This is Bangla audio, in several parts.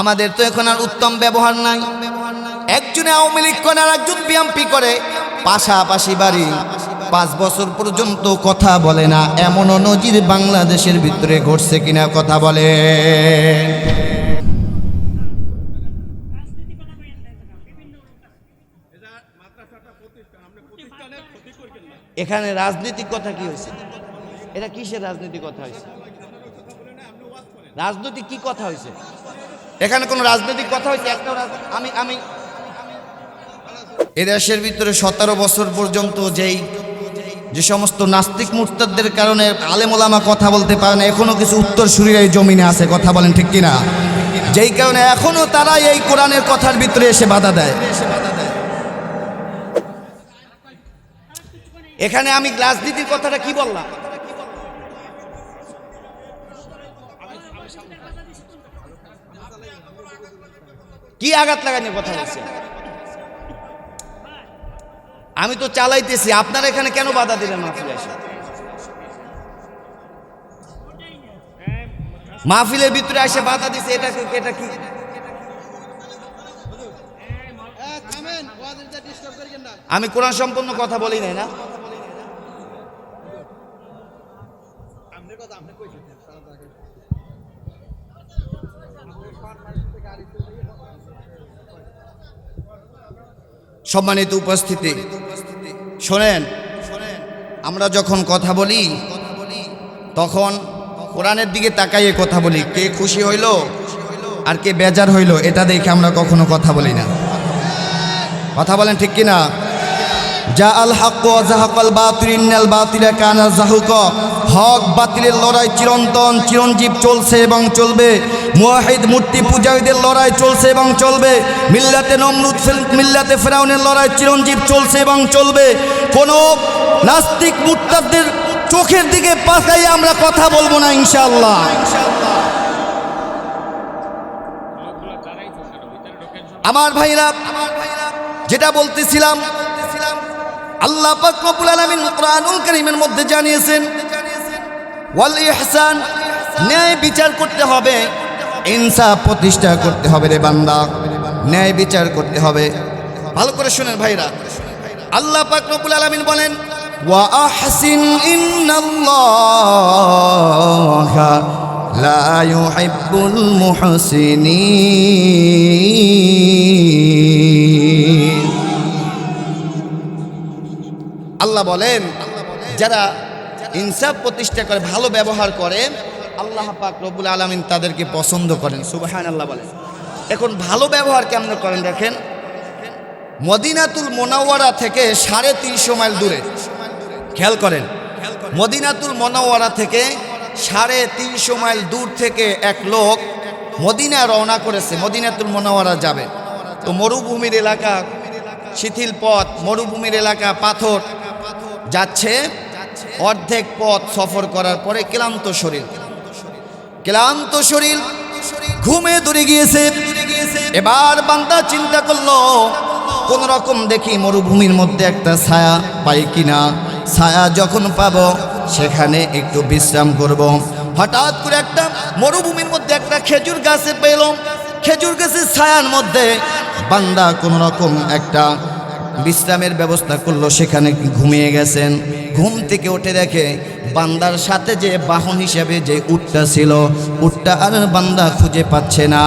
আমাদের তো এখন আর উত্তম ব্যবহার নাই। একজনে আওয়ামী লীগ করে আর একজন বিএমপি করে। পাশাপাশি বাড়ি পাঁচ বছর পর্যন্ত কথা বলে না। এমনও নজির বাংলাদেশের ভিতরে ঘটছে কিনা কথা বলে। এখানে রাজনীতিক কথা কি হয়েছে? এটা কিসের রাজনীতি কথা হয়েছে? রাজনৈতিক কি কথা হয়েছে? এখানে কোনো রাজনৈতিক কথা হয়েছে? একটা আমি আমি দেশের ভিতরে সতেরো বছর পর্যন্ত যেই যে সমস্ত নাস্তিক মুরতাদদের কারণে আলেমোলামা কথা বলতে পারে না, এখনও কিছু উত্তর এই জমিনে আছে, কথা বলেন ঠিক কিনা? যেই কারণে এখনও তারা এই কোরআনের কথার ভিতরে এসে বাধা দেয়। এখানে আমি রাজনীতির কথাটা কি বললাম? কি আঘাত লাগানোর কথা বলছি? আমি তো চালাইতেছি, আপনারা এখানে কেন বাধা দিলেন মাহফিলে এসে? মাহফিলের ভিতরে এসে বাধা দিছে, এটা কি এটা কি? আমি কোরআন সম্পূর্ণ কথা বলি নাই না? সম্মানিত উপস্থিতি। শোনেন, আমরা যখন কথা বলি, তখন কোরআনের দিকে তাকাইয়ে কথা বলি। কে খুশি হইল আর কে বেজার হইল, এটা দেখে আমরা কখনো কথা বলি না। কথা বলেন ঠিক কিনা? যা আল হক জাহাকাল বাতিল বাতিলা কানা জাহুক। হক বাতিলের লড়াই চিরন্তন, চিরঞ্জীব চলছে এবং চলবে। মুয়াহিদ মূর্তি পূজারীদের লড়াই চলছে এবং চলবে। মিল্লাতে নমরুদ মিল্লাতে ফেরাউনের লড়াই চিরঞ্জীব চলছে এবং চলবে। কোন নাস্তিক মুরতাদদের চোখের দিকে পাকাই আমরা কথা বলব না, ইনশাআল্লাহ। আমার ভাইরা, যেটা বলতেছিলাম, আল্লাহ পাক রব্বুল আলামিন মধ্যে জানিয়েছেন ওয়াল ইহসান, ন্যায় বিচার করতে হবে। ইনসাফ প্রতিষ্ঠা করতে হবে রে বান্দা। ন্যায় বিচার করতে হবে। ভালো করে শুনেন ভাইরা। আল্লাহ পাক রব্বুল আলামিন বলেন, ওয়া আহসিন ইন্নাল্লাহা লা ইউহিব্বুল মুহসিনিন। আল্লাহ বলেন, যারা ইনসাফ প্রতিষ্ঠা করে, ভালো ব্যবহার করে, আল্লাহ পাক রবুল আলমিন তাদেরকে পছন্দ করেন। সুবাহান আল্লাহ বলেন। এখন ভালো ব্যবহার কেমন করেন দেখেন? মদিনাতুল মোনাওয়ারা থেকে সাড়ে তিনশো মাইল দূরে। খেয়াল করেন। মদিনাতুল মোনাওয়ারা থেকে সাড়ে তিনশো মাইল দূর থেকে এক লোক মদিনা রওনা করেছে, মদিনাতুল মোনাওয়ারা যাবে। তো মরুভূমির এলাকা, শিথিল পথ, মরুভূমির এলাকা, পাথর যাচ্ছে। অর্ধেক পথ সফর করার পরে ক্লান্ত শরীর। ক্লান্ত শরীর, ঘুমে দূরে গিয়েছে। এবার বান্দা চিন্তা করল, কোন রকম দেখি মরুভূমির মধ্যে একটা ছায়া পাই কিনা। ছায়া যখন পাবো, সেখানে একটু বিশ্রাম করব। হঠাৎ করে একটা মরুভূমির মধ্যে একটা খেজুর গাছে পেলাম খেজুর গাছের ছায়ার মধ্যে বান্দা কোন রকম একটা বিশ্রামের ব্যবস্থা করল, সেখানে ঘুমিয়ে গেছেন। ঘুম থেকে উঠে দেখে বান্দার সাথে যে বাহন হিসেবে যে উটটা ছিল, উটটা আর বান্দা খুঁজে পাচ্ছে না।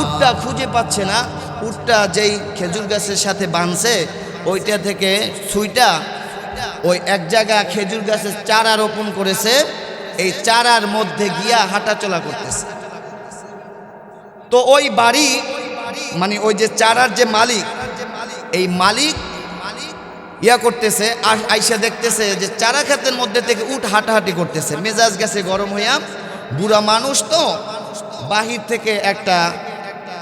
উটটা খুঁজে পাচ্ছে না। উটটা যেই খেজুর গাছের সাথে বাঁধছে ওইটা থেকে সুইটা ওই এক জায়গা খেজুর গাছের চারা রোপণ করেছে, এই চারার মধ্যে গিয়া হাঁটাচলা করতেছে। তো ওই বাড়ি মানে ওই যে চারার যে মালিক, এই মালিক ইয়া করতেছে আইসা দেখতেছে যে চারা ক্ষেতের মধ্যে থেকে উঠ হাঁটাহাঁটি করতেছে। মেজাজ গেছে গরম হইয়া, বুড়া মানুষ তো বাহির থেকে একটা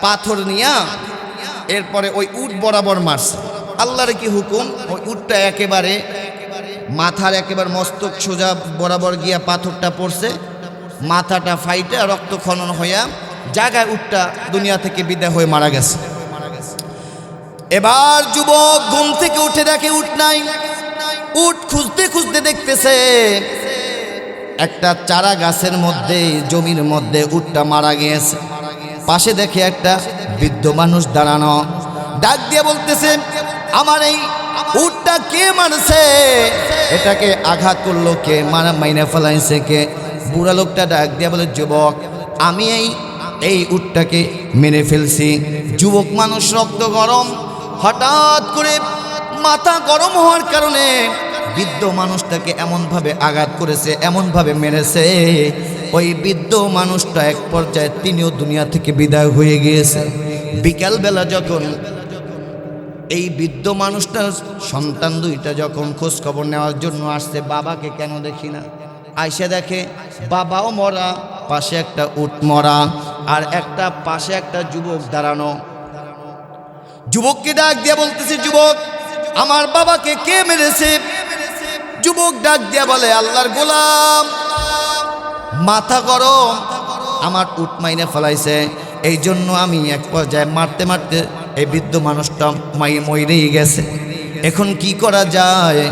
পাথর নিয়া এরপরে ওই উট বরাবর মারছে। আল্লাহর কি হুকুম? ওই উটটা একেবারে মাথার একেবারে মস্তক সোজা বরাবর গিয়া পাথরটা পড়ছে, মাথাটা ফাইটা রক্ত খনন হইয়া জায়গায় উটটা দুনিয়া থেকে বিদায় হয়ে মারা গেছে। এবার যুবক ঘুম থেকে উঠে দেখে উঠ নাই। উঠ খুঁজতে খুঁজতে দেখতেছে, একটা চারা গাছের মধ্যে, জমির মধ্যে উটটা মারা গিয়েছে। পাশে দেখে একটা বৃদ্ধ মানুষ দাঁড়ানো। ডাক দিয়ে বলতেছে, আমার এই উটটা কে মারছে? এটাকে আঘাত করল কে, মারা মাইনা ফেলাইছে কে। বুড়া লোকটা ডাক দিয়ে বলে, যুবক, আমি এই এই উটটাকে মেরে ফেলছি। যুবক মানুষ রক্ত গরম হঠাৎ করে মাথা গরম হওয়ার কারণে বৃদ্ধ মানুষটাকে এমনভাবে আঘাত করেছে, এমনভাবে মেরেছে। ওই বৃদ্ধ মানুষটা এক পর্যায়ে তিনিও দুনিয়া থেকে বিদায় হয়ে গিয়েছে। বিকালবেলা যখন এই বৃদ্ধ মানুষটার সন্তান দুইটা যখন খোঁজ খবর নেওয়ার জন্য আসছে, বাবাকে কেন দেখি না? আইসে দেখে, বাবাও মরা, পাশে একটা উট মরা, আর একটা, পাশে একটা যুবক দাঁড়ানো। যুবককে ডাক দিয়া বলতেছে, যুবক, আমার বাবাকে কে মেরেছে? যুবক ডাক দিয়া বলে, আল্লাহর গোলাম, মাথা গরম, আমার উট মাইনে ফেলাইছে। এই জন্য আমি এক পর্যায়ে মারতে মারতে এই বৃদ্ধ মানুষটা মাই, মরেই গেছে। এখন কি করা যায়?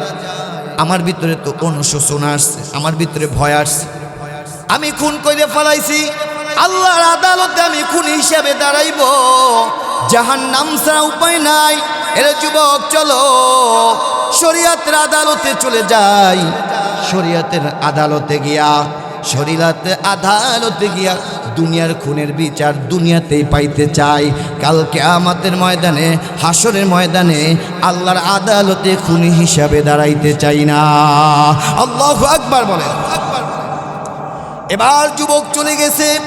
আমার ভিতরে তো অনুশোচনা আসছে, আমার ভিতরে ভয় আসছে। আমি খুন করে ফেলাইছি, আল্লাহর আদালতে আমি খুন হিসাবে দাঁড়াইব। জাহান নাম ছাড়া উপায় নাই। এর যুবক, চলো। শরিয়াতের আদালতে চলে যাই। শরিয়াতের আদালতে গিয়া শরীরাতে আদালতে গিয়া দুনিয়ার খুনের বিচার দুনিয়াতেই পাইতে চাই। কালকে আমাদের ময়দানে হাসরের ময়দানে আল্লাহর আদালতে খুনি হিসাবে দাঁড়াইতে চাই না। আল্লাহ আকবার বলেন। এবার যুবক চলে গেছে।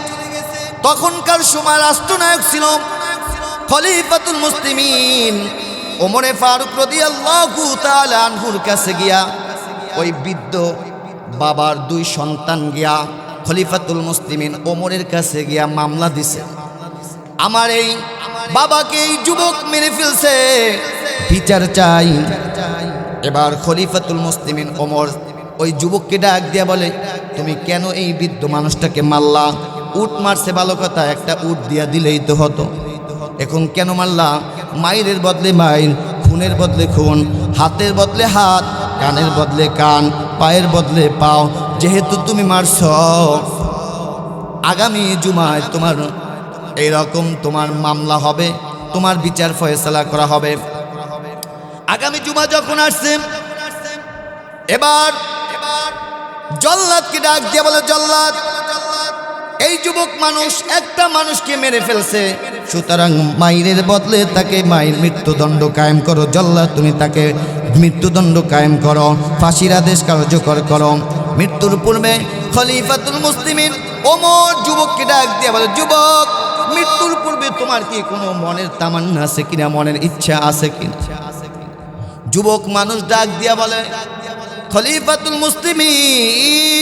তখনকার সময় রাষ্ট্রনায়ক ছিল। খলিফাতুল মুসলিমিন। ওমরে ফারুক রদি আল্লাহ আনহুর কাছে গিয়া ওই বৃদ্ধ বাবার দুই সন্তান গিয়া খলিফাতুল মুসলিমিন ওমরের কাছে গিয়া মামলা দিছে। আমার এই বাবাকে এই যুবক মেরে ফেলছে। বিচার চাই। এবার খলিফাতুল মুসলিমিন ওমর ওই যুবককে ডাক দিয়া বলে, তুমি কেন এই বৃদ্ধ মানুষটাকে মারলা? উট মারছে ভালো কথা, একটা উট দিয়া দিলেই তো হতো। এখন কেন মারলা? মায়ের বদলে মায়ের, খুনের বদলে খুন, হাতের বদলে হাত, কানের বদলে কান, পায়ের বদলে পাও, যেহেতু তুমি মারছ। আগামী জুমায় তোমার এইরকম তোমার মামলা হবে, তোমার বিচার ফয়সলা করা হবে। আগামী জুমা যখন আসছে, এবার জল্লাদকে ডাক দিয়ে বলে, জল্লাদ! এই যুবক মানুষ একটা মানুষকে মেরে ফেলছে। সুতরাং মাইরের বদলে তাকে মায়ের মৃত্যুদণ্ড কায়েম করো। জল্লাদ তুমি তাকে মৃত্যুদণ্ড কায়েম করো। ফাঁসির আদেশ কার্যকর করো। মৃত্যুর পূর্বে খলিফাতুল মুসলিমিন ওমর যুবককে ডাক দিয়ে বলে, যুবক, মৃত্যুর পূর্বে তোমার কি কোনো মনের তামান্না আছে কিনা? মনের ইচ্ছা আছে কিনা? যুবক মানুষ ডাক দিয়া বলে, খলিফাতুল মুসলিমিন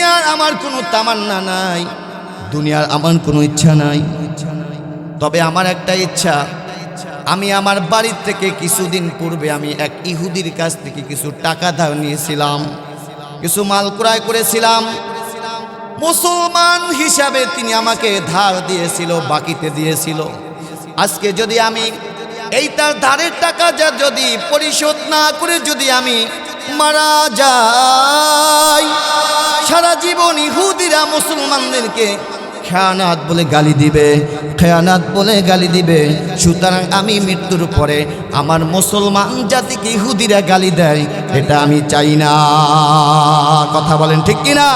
দুনিয়ার আমার কোনো তামান্না নাই, দুনিয়ার আমার কোনো ইচ্ছা নাই। তবে আমার একটা ইচ্ছা, আমি আমার বাড়ির থেকে কিছুদিন পূর্বে আমি এক ইহুদির কাছ থেকে কিছু টাকা ধার নিয়েছিলাম, কিছু মাল ক্রয় করেছিলাম। মুসলমান হিসাবে তিনি আমাকে ধার দিয়েছিল, বাকিতে দিয়েছিল। আজকে যদি আমি এই তার ধারের টাকা যা যদি পরিশোধ না করে যদি আমি মারা যাই সারা জীবন ইহুদিরা মুসলমানদেরকে খেয়ানাত বলে গালি দিবে, খেয়ানাত বলে গালি দিবে। সুতরাং আমি মৃত্যুর পরে আমার মুসলমান জাতিকে ইহুদিরা গালি দেয়, এটা আমি চাই না। কথা বলেন ঠিক কিনা?